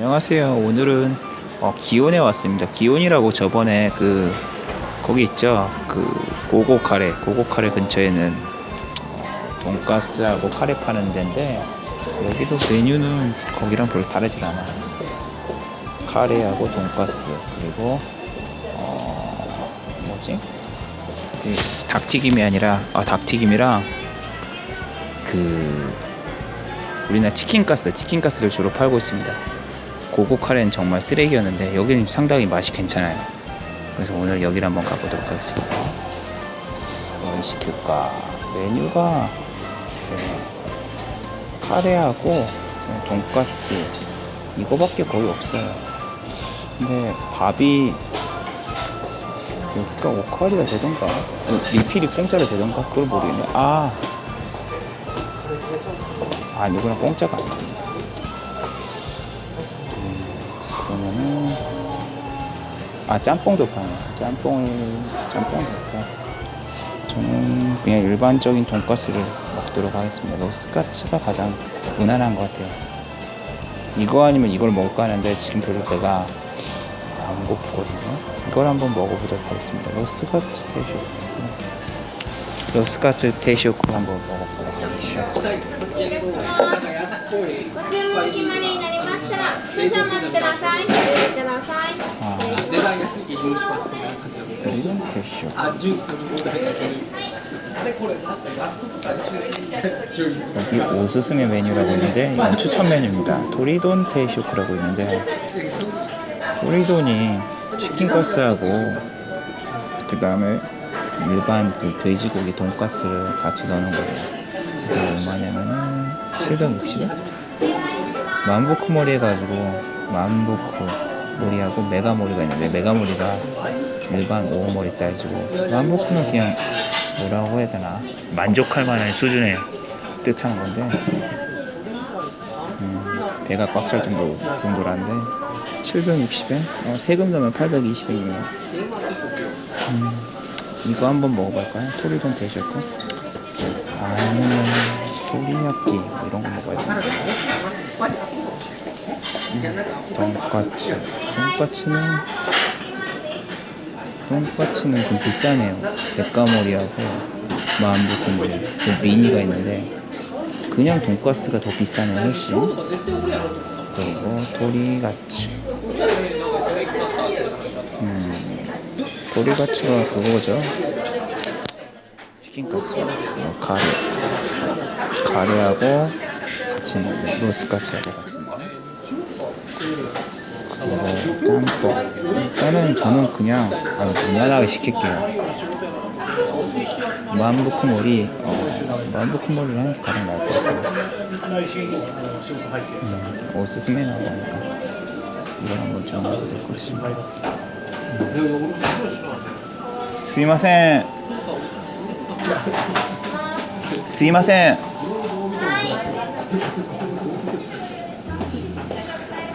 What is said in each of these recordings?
안녕하세요. 오늘은 어, 기온에 왔습니다. 기온이라고 저번에 그 거기 있죠. 그 고고 카레, 고고 카레 근처에는 어, 돈가스하고 카레 파는 데인데 여기도 메뉴는 거기랑 별로 다르질 않아요. 카레하고 돈가스 그리고 어, 뭐지? 그 닭튀김이 아니라 아 닭튀김이랑 그 우리나라 치킨가스, 치킨가스를 주로 팔고 있습니다. 고고 카레는 정말 쓰레기였는데 여기는 상당히 맛이 괜찮아요. 그래서 오늘 여기를 한번 가보도록 하겠습니다. 뭘 시킬까? 메뉴가 네, 카레하고 네, 돈가스 이거밖에 거의 없어요. 근데 밥이 여기가 오카리가 되던가 리필이 공짜로 되던가 그걸 모르겠네. 아, 아 이거랑 공짜가 아니네. 아 짬뽕도 파네 짬뽕을 짬뽕도 팔 저는 그냥 일반적인 돈가스를 먹도록 하겠습니다 로스카츠가 가장 무난한 것 같아요 이거 아니면 이걸 먹을까 하는데 지금 별로 배가 안 고프거든요 이걸 한번 먹어보도록 하겠습니다 로스카츠 테쇼크 로스카츠 테쇼크 한번 먹어보도록 하겠습니다 ご注文決まりになりましたら少々お待ちくださいご注意ください 내가 쓰기 이고 싶었을 때 이런 캐쇼. 아주 여기 오스스메 메뉴라고 있는데 이건 추천 메뉴입니다. 도리돈 테이쇼크라고 있는데 도리돈이 치킨 가스하고 그 다음에 일반 그 돼지고기 돈가스를 같이 넣는 거예요. 이게 얼마냐면은 760원? 만보크 머리 해가지고 만보크 머리하고 메가머리가 있는데 메가머리가 일반 오머리 사이즈고 만보크는 그냥 뭐라고 해야 되나 만족할 만한 수준의 뜻하는 건데 음, 배가 꽉 찰 정도 정도라는데 760엔? 어, 세금 넣으면 820엔이네요. 음, 이거 한번 먹어볼까요? 토리돈 되셨고 아니면 토리야끼 이런 거 먹어야 되나? 음, 돈까츠 돈까츠는 돈까츠는 좀 비싸네요. 백가머리하고 마음부터 그 미니가 있는데 그냥 돈가스가 더 비싸네요 훨씬. 그리고 도리가츠. 음 도리가츠가 그거죠. 치킨가스. 어, 가래 가래하고 같이 먹는 같습니다 그리고 짬뽕 일단은 저는 그냥 아, 무난하게 시킬게요 만부쿠몰이 어, 만부쿠몰을 하는 게 가장 나을 것 같아요. 음, 오스스메 나오니까 이걸 한번 좀 먹어야 될 것 같습니다. 음. すいませんすいません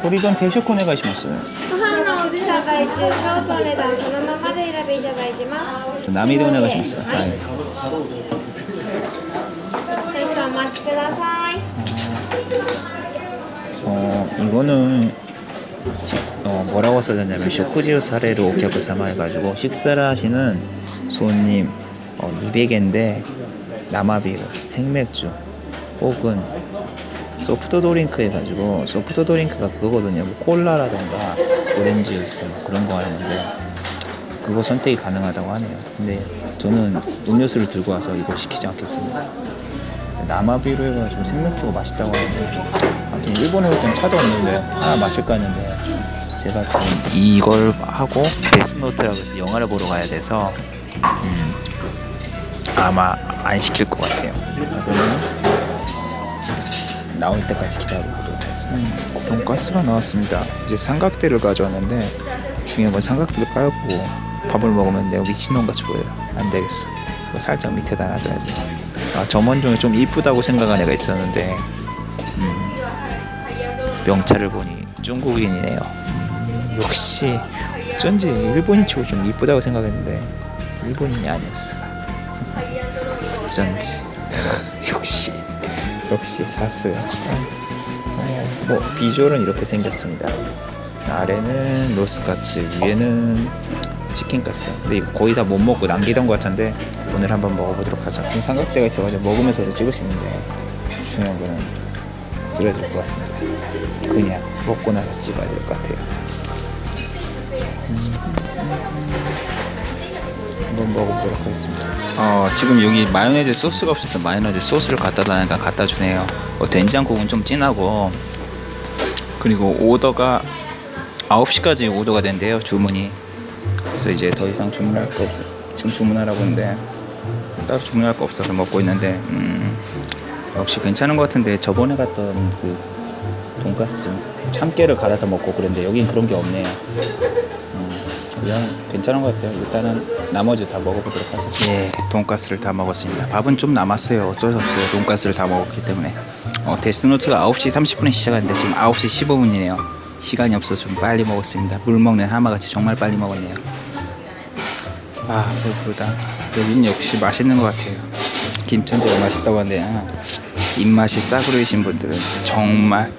우리돈 대쇼콘에 가시면서요. 남이대원에 어, 가시면서요. 네. 아, 네. 아, 네. 어 이거는 어, 뭐라고 써졌냐면 쇼쿠지우 사례로 오케쿠 사마 해가지고 식사를 하시는 손님 어, 200엔데 남아비 생맥주 혹은 소프트 드링크 해가지고 소프트 드링크가 그거거든요. 뭐 콜라라던가 오렌지 주스 뭐 그런 거 하는데 그거 선택이 가능하다고 하네요. 근데 저는 음료수를 들고 와서 이걸 시키지 않겠습니다. 남아비로 해가지고 생맥주가 맛있다고 하는데 아무튼 일본에 올 땐 차도 없는데 하나 마실까 했는데 제가 지금 이걸 하고 데스노트라고 해서 영화를 보러 가야 돼서 음, 아마 안 시킬 것 같아요. 그러면 나올 때까지 기다려보도록 음, 돈가스가 나왔습니다. 이제 삼각대를 가져왔는데 중요한 건 삼각대를 깔고 밥을 먹으면 내가 미친놈 같이 보여요. 안 되겠어. 이거 살짝 밑에다 놔둬야지. 아, 점원 중에 좀 이쁘다고 생각한 애가 있었는데 음, 명찰을 보니 중국인이네요. 음, 역시 어쩐지 일본인 치고 좀 이쁘다고 생각했는데 일본인이 아니었어. 어쩐지. 역시 역시 사스야. 뭐 비주얼은 이렇게 생겼습니다. 아래는 로스카츠, 위에는 치킨가스. 근데 이거 거의 다 못 먹고 남기던 것 같은데 오늘 한번 먹어보도록 하죠. 좀 삼각대가 있어가지고 먹으면서도 찍을 수 있는데 중요한 거는 쓰러질 것 같습니다. 그냥 먹고 나서 찍어야 될 것 같아요. 한번 먹어보도록 하겠습니다. 어, 지금 여기 마요네즈 소스가 없어서 마요네즈 소스를 갖다 달라니까 갖다 주네요. 어, 된장국은 좀 진하고 그리고 오더가 9시까지 오더가 된대요 주문이. 그래서 이제 더 이상 주문할 거 없, 지금 주문하라고 했는데 따로 주문할 거 없어서 먹고 있는데 음, 역시 괜찮은 것 같은데 저번에 갔던 그 돈가스 참깨를 갈아서 먹고 그랬는데 여긴 그런 게 없네요. 그냥 괜찮은 것 같아요. 일단은 나머지 다 먹어보도록 하죠. 예, 돈가스를 다 먹었습니다. 밥은 좀 남았어요. 어쩔 수 없어요. 돈가스를 다 먹었기 때문에. 어, 데스노트가 9시 30분에 시작하는데 지금 9시 15분이네요. 시간이 없어서 좀 빨리 먹었습니다. 물 먹는 하마같이 정말 빨리 먹었네요. 아, 배부르다. 여긴 역시 맛있는 것 같아요. 김천재가 맛있다고 하는데 입맛이 싸구려이신 분들은 정말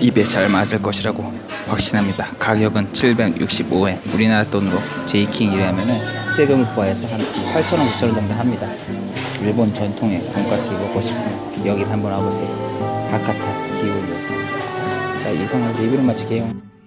입에 잘 맞을 것이라고 확신합니다. 가격은 765엔. 우리나라 돈으로 제이킹이라면은 세금을 포함해서 한 8,000원, 9,000원 정도 합니다. 일본 전통의 돈가스 먹고 싶으면 여기 한번 와보세요. 바카타 기울이었습니다. 자, 이상으로 리뷰를 마치게요.